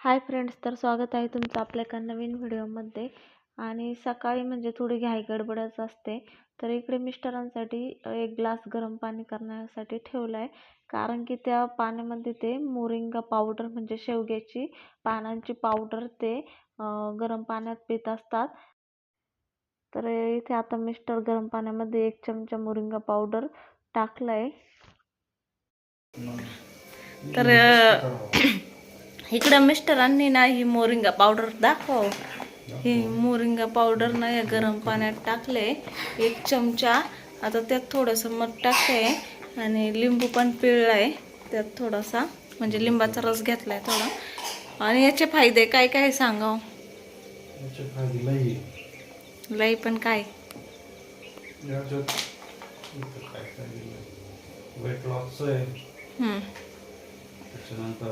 Hi friends तर स्वागत आहे तुमचं आपल्या एका नवीन व्हिडिओमध्ये. आणि सकाळी म्हणजे थोडी घाई गडबडच असते. तर इकडे मिस्टरांसाठी एक ग्लास गरम पाणी करण्यासाठी ठेवलं आहे कारण की त्या पाण्यामध्ये ते मोरिंगा पावडर म्हणजे शेवग्याची पानांची पावडर ते गरम पाण्यात पित असतात. तर इथे आता मिस्टर गरम पाण्यामध्ये एक चमचा मोरिंगा पावडर टाकलाय. तर इकडं मिस्टरांनी ना ही मोरिंगा पावडर दाखव. ही मोरिंगा पावडर ना या गरम पाण्यात टाकले. एक चमचा आता त्यात थोडंसं मध टाकते. आणि लिंबू पण पिळलाय. त्यात थोडासा म्हणजे लिंबाचा रस घेतलाय थोडा. आणि याचे फायदे काय काय सांगाव? लई पण काय? वेट लॉसचं आहे. त्याच्यानंतर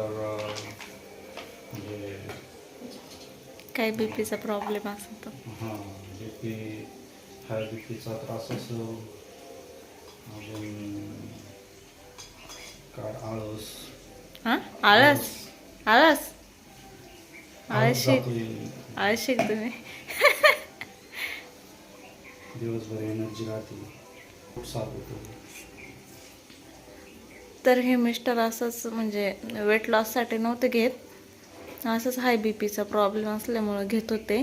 म्हणजे काय बीपीचा प्रॉब्लेम असेल तर. हां बी पी हाय बी पीचा त्रास असो अजून काय आळस. हा? आळस? आळस. शिक तुम्ही दिवसभर एनर्जी राहते. पोट साफ होतं. तर हे मिस्टर असंच म्हणजे वेट लॉससाठी नव्हते घेत. असंच हाय बी पीचा प्रॉब्लेम असल्यामुळं घेत होते.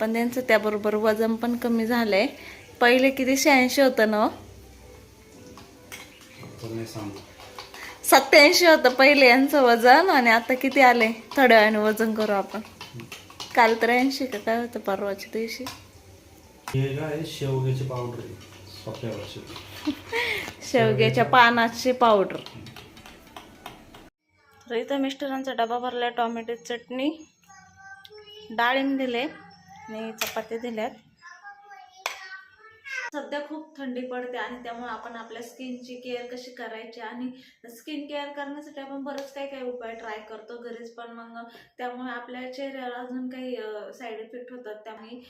पण त्यांचं त्याबरोबर वजन पण कमी झालं आहे पहिले किती? शहाऐंशी होतं ना? सत्याऐंशी होतं पहिले यांचं वजन आणि आता किती आले? थोड्या वेळाने वजन करू आपण. काल तर ऐंशी का? काय होतं परवाच्या दिवशी? हे शेवग्याची पावडर शेवग्याच्या पानाची पावडर तर इथं मिस्टरांचा डबा भरला टोमॅटो चटणी. डाळिंब दिले आणि चपाती दिल्यात. सध्या खूप थंडी पडते आणि त्यामुळे आपण आपल्या स्किनची केअर कशी करायची आणि स्किन केअर करण्यासाठी आपण बरंच काही काही उपाय ट्राय करतो घरीच पण मग त्यामुळे आपल्या चेहऱ्याला अजून काही साईड इफेक्ट होतात. त्यामुळे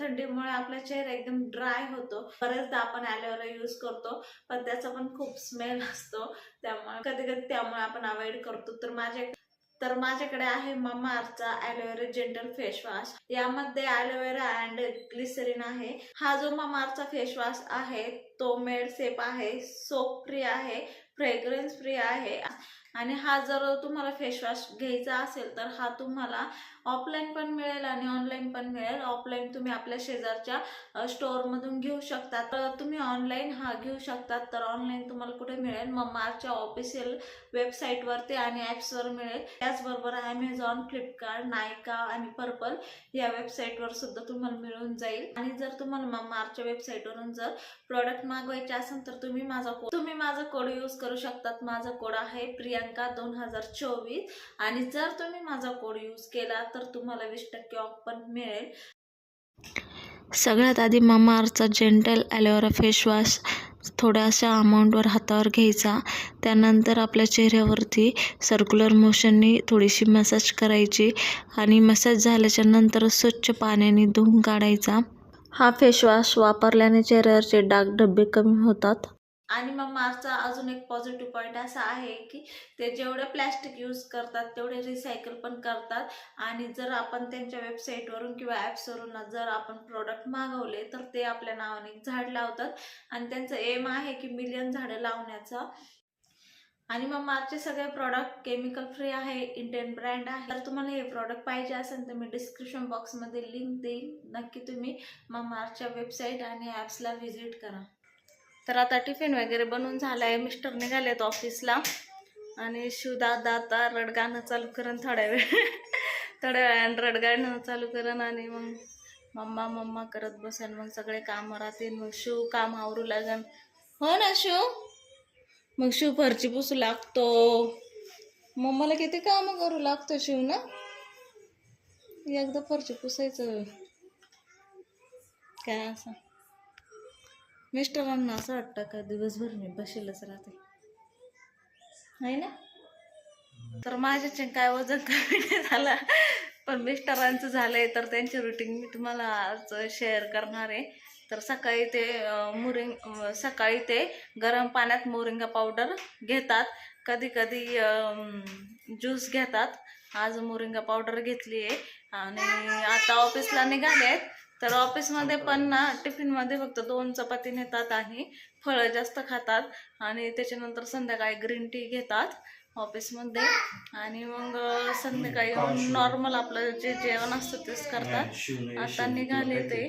थंडीमुळे आपला चेहरा एकदम ड्राय होतो. बरेचदा आपण ॲलोवेरा यूज करतो पण त्याचा पण खूप स्मेल असतो. त्यामुळे कधी कधी त्यामुळे आपण अवॉइड करतो. तर माझ्या तर माझ्याकडे आहे mama अर्थचा aloe vera gentle face wash. यामध्ये ॲलोवेरा अँड ग्लिसरीन आहे. हा जो ममा अर्थचा फेस वॉश आहे तो मेडसेप आहे सोप फ्री आहे फ्रेग्रन्स फ्री आहे. आणि हा जर तुम्हाला फेस वॉश घ्यायचा असेल तर हा तुम्हाला ऑफलाईन पण मिळेल आणि ऑनलाईन पण मिळेल. ऑफलाईन तुम्ही आपल्या शेजारच्या स्टोअरमधून घेऊ शकता. तर तुम्ही ऑनलाईन हा घेऊ शकतात तर ऑनलाईन तुम्हाला कुठे मिळेल? ममारच्या ऑफिशियल वेबसाईटवरती आणि ॲप्सवर मिळेल. त्याचबरोबर ॲमेझॉन फ्लिपकार्ट नायका आणि पर्पल या वेबसाईटवर सुद्धा तुम्हाला मिळून जाईल. आणि जर तुम्हाला ममाच्या वेबसाईटवरून जर प्रॉडक्ट मागवायचे असेल तर तुम्ही माझा कोड तुम्ही माझा कोड यूज करू शकतात. माझा कोड आहे प्रियांका दोन हजार चोवीस. आणि जर तुम्ही माझा कोड यूज केला तर तुम्हाला वीस टक्के ऑफ पण मिळेल. सगळ्यात आधी mama अर्थचा gentle aloe vera face wash थोड्याशा अमाऊंटवर हातावर घ्यायचा. त्यानंतर आपल्या चेहऱ्यावरती सर्क्युलर मोशननी थोडीशी मसाज करायची आणि मसाज झाल्याच्यानंतर स्वच्छ पाण्याने धुवून काढायचा. हा फेशवॉश वापरल्याने चेहऱ्यावरचे डाग डब्बे कमी होतात. आणि मग मार्सचा अजून एक पॉझिटिव्ह पॉईंट असा आहे की ते जेवढे प्लॅस्टिक यूज करतात तेवढे रिसायकल पण करतात. आणि जर आपण त्यांच्या वेबसाईटवरून किंवा ॲप्सवरून जर आपण प्रोडक्ट मागवले तर ते आपल्या नावाने एक झाड लावतात. आणि त्यांचं एम आहे की मिलियन झाडं लावण्याचा. आणि मग मार्चचे सगळे प्रॉडक्ट केमिकल फ्री आहे इंडियन ब्रँड आहे. जर तुम्हाला हे प्रॉडक्ट पाहिजे असेल तर मी डिस्क्रिप्शन बॉक्समध्ये लिंक देईन. नक्की तुम्ही मग मार्चच्या वेबसाईट आणि ॲप्सला व्हिजिट करा. तर आता टिफिन वगैरे बनवून झालं आहे मिस्टर निघालेत ऑफिसला आणि शिवदादा आता रडगाणं चालू करण थोड्या वेळ. थोड्या वेळानं रडगाणं चालू करण आणि मग मम्मा मम्मा करत बसेन. मग सगळे कामं राहतील. मग शिव काम आवरू लागन. हो ना शिव? मग शिव फरची पुसू लागतो. मम्माला किती कामं करू लागतो शिव ना? एकदा फरची पुसायचं. काय असं? मिस्टरांना असं वाटतं का दिवसभर मी बसेलच राहते? आहे ना? तर माझ्याचे काय वजन कमी झालं. पण मिस्टरांचं झालंय तर त्यांची रुटीन मी तुम्हाला आज शेअर करणार आहे. तर सकाळी ते मुरिंग सकाळी ते गरम पाण्यात मोरिंगा पावडर घेतात. कधी कधी ज्यूस घेतात. आज मोरिंगा पावडर घेतली आहे आणि आता ऑफिसला निघाले आहेत तर ऑफिसमध्ये पण ना टिफिनमध्ये फक्त दोन चपाती नेतात आणि फळं जास्त खातात आणि त्याच्यानंतर संध्याकाळी ग्रीन टी घेतात ऑफिसमध्ये. आणि मग संध्याकाळी नॉर्मल आपलं जे जेवण असतं तेच करतात. आता निघाले ते.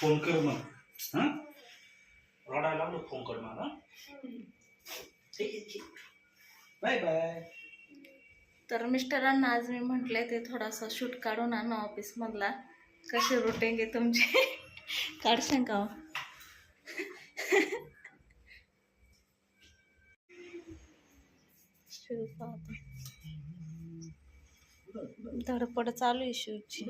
फोन कर मग. हा? रडायला लागलो फोन कर मला. Bye bye. तर मिस्टरांना आज मी म्हटले ते थोडासा शूट काढून आणा ऑफिसमधला. कसे आहे तुमचे? काढशाल का. धडपड चालू आहे शिवची.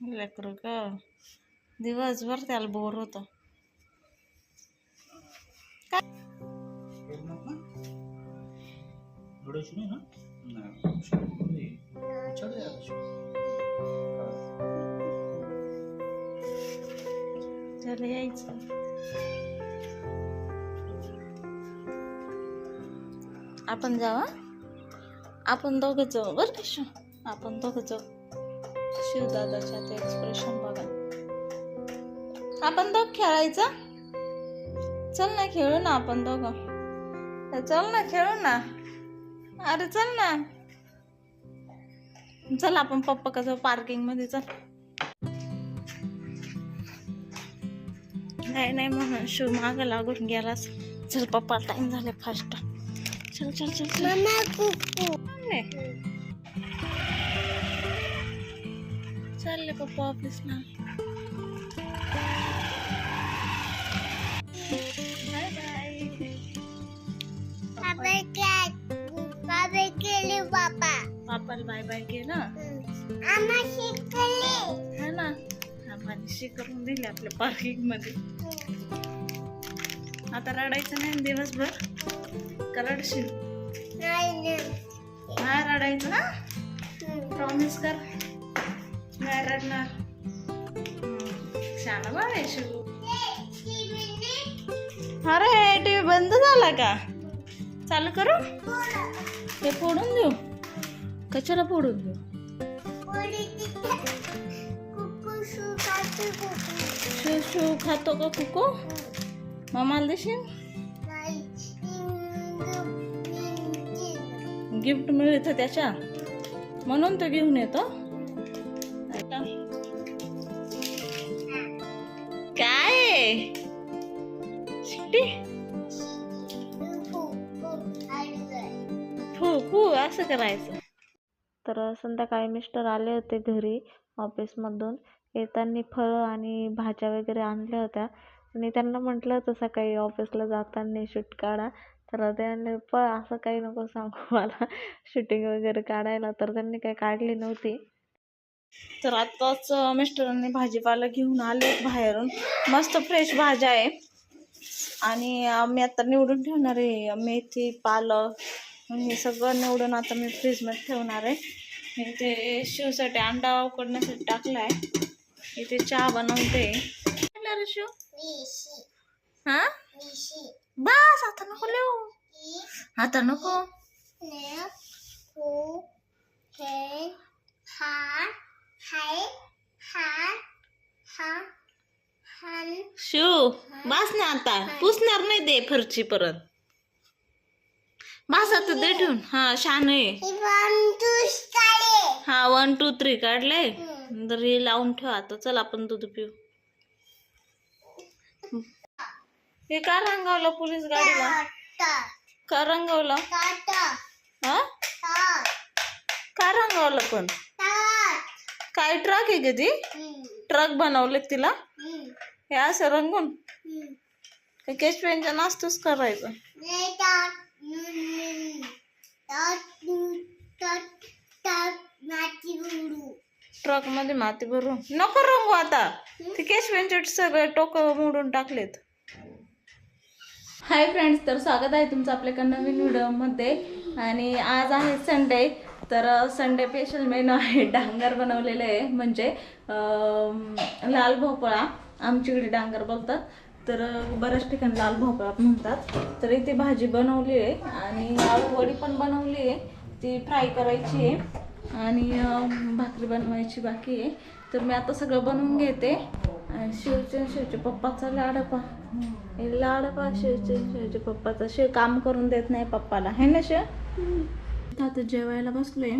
लेकरू का? दिवसभर त्याला बोर होतं. रडायची नाही ना? नाही. चढ यार त्याला यायचं. आपण जावा आपण दोघं जाऊ बरं का आपण दोघं जाऊ. शिवदादाच्या ते एक्सप्रेशन बघा. आपण दोघ खेळायचं? चल ना खेळू ना आपण दोघं. चल ना खेळू ना. अरे चल ना. चल आपण पप्पा कसं पार्किंगमध्ये चल. नाही नाही म्हणून शिव माग लागून गेलास चल पप्पा टाइम झाले फास्ट चल चल चल. चालले पप्पा ऑफिसला बाय बाय पापाला बाय बाय केलं है ना? आपण करून दिले आपल्या पार्किंगमध्ये आता रडायचं नाही दिवसभर? का रडशील? नाही रडायचं ना? प्रॉमिस कर. नाही रडणार. बाळ आहे शिव. अरे टीव्ही बंद झाला का? चालू करू? हे फोडून देऊ? कशाला फोडून देऊ? शिव शिव खातो का कुको? मामाला देशील? गिफ्ट मिळतं त्याच्या. म्हणून तो घेऊन येतो. आता. काय? असं करायचं? तर संध्याकाळी मिस्टर आले होते घरी ऑफिसमधून. येताना फळं आणि भाज्या वगैरे आणल्या होत्या. आणि त्यांना म्हटलं होतं सकाळी ऑफिसला जाताना शूट काढा. तर ते म्हणले प असं काही नको सांगू मला. शूटिंग वगैरे काढायला. तर त्यांनी काही काढली नव्हती. तर आत्ताच मिस्टरांनी भाजीपाला घेऊन आले बाहेरून. मस्त फ्रेश भाज्या आहे. आणि मी आता निवडून ठेवणार आहे मेथी पालक हे सगळं निवडून आता मी फ्रीजमध्ये ठेवणार आहे. मी ते शिवसाठी अंडा उकडण्यासाठी टाकला आहे. इथे चहा बनवते. शिव. हा? बस आता नको लिहू. आता नको. शिव बस ना आता. पुसणार नाही दे फरची परत. बस आता दे ठेवून हा छान आहे हा वन टू थ्री काढले तर हे लावून ठेव आता. चल आपण दूध पिऊ. हे का रंगावलं पोलीस गाडीला? का रंगावलं? हा? का रंगावलं पण? काय ट्रक आहे ती? ट्रक बनवले तिला? हे असं रंगून? केश पेनच्या नास्तच करायचं. ट्रकमध्ये माती भरू नको रंगू आता. ते केश सगळे टोक मोडून टाकलेत. हाय फ्रेंड्स तर स्वागत आहे तुमचं आपल्या नवीन व्हिडिओमध्ये. आणि आज आहे संडे तर संडे स्पेशल मेनू आहे. डांगर बनवलेलं आहे. म्हणजे लाल भोपळा. आमच्याकडे डांगर बोलतात. तर बऱ्याच ठिकाणी लाल भोपळा म्हणतात. तर इथे भाजी बनवली आहे आणि वडी पण बनवली आहे. ती फ्राय करायची आहे. आणि भाकरी बनवायची बाकी आहे. तर मी आता सगळं बनवून घेते. आणि शिवचे शिवचे पप्पाचा लाडपा. हे लाडपा शिवचे शिवचे पप्पाचा. शिव काम करून देत नाही पप्पाला. है ना शिव? आता जेवायला बसलोय.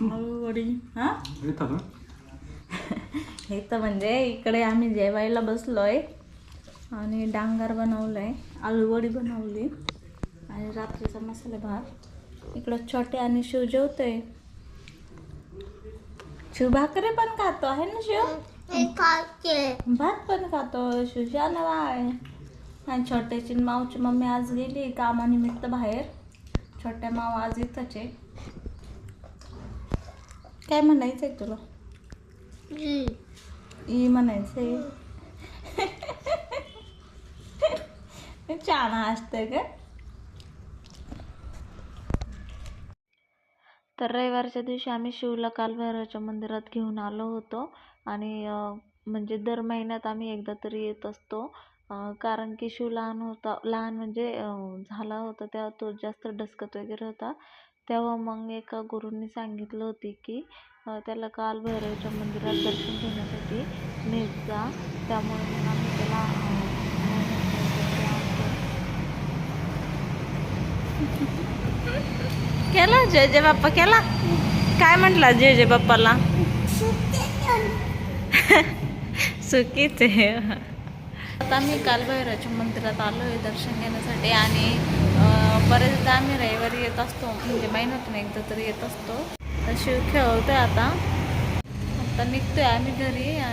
वडी. हा? हे तर म्हणजे इकडे आम्ही जेवायला बसलोय. आणि डांगर बनवलंय आलूवडी बनवली आणि रात्रीचा मसाला भात. इकडं छोटे आणि शिव जेवतोय. शिव भाकरी पण खातो आहे ना शिव? भात पण खातो शिवशाना बाय आणि छोट्याची मावची मम्मी आज गेली कामानिमित्त बाहेर. छोट्या माव आज इथंच आहे. काय म्हणायचंय तुला? ई म्हणायचंय. छान असतं का तर रविवारच्या दिवशी आम्ही शिवला कालभैरवाच्या मंदिरात घेऊन आलो होतो. आणि म्हणजे दर महिन्यात आम्ही एकदा तरी येत असतो. कारण की शिव लहान होता लहान म्हणजे झाला होता तेव्हा तो जास्त डसकत वगैरे होता. तेव्हा मग एका गुरूंनी सांगितलं होती की त्याला कालभैरवाच्या मंदिरात दर्शन घेण्यासाठी नेत जा. त्यामुळे मग आम्ही त्याला अं, महिन्यातून एकदा आणतो. केला जय जय बाप्पा केला? काय म्हटला जय जय बाप्पाला? चुकीच आहे. आता मी कालभैराच्या मंदिरात आलो आहे दर्शन घेण्यासाठी आणि बरेचदा आम्ही रविवारी येत असतो म्हणजे महिन्यातून एकदा तरी येत असतो. तर शिव खेळवतोय आता. आता निघतोय आम्ही घरी आणि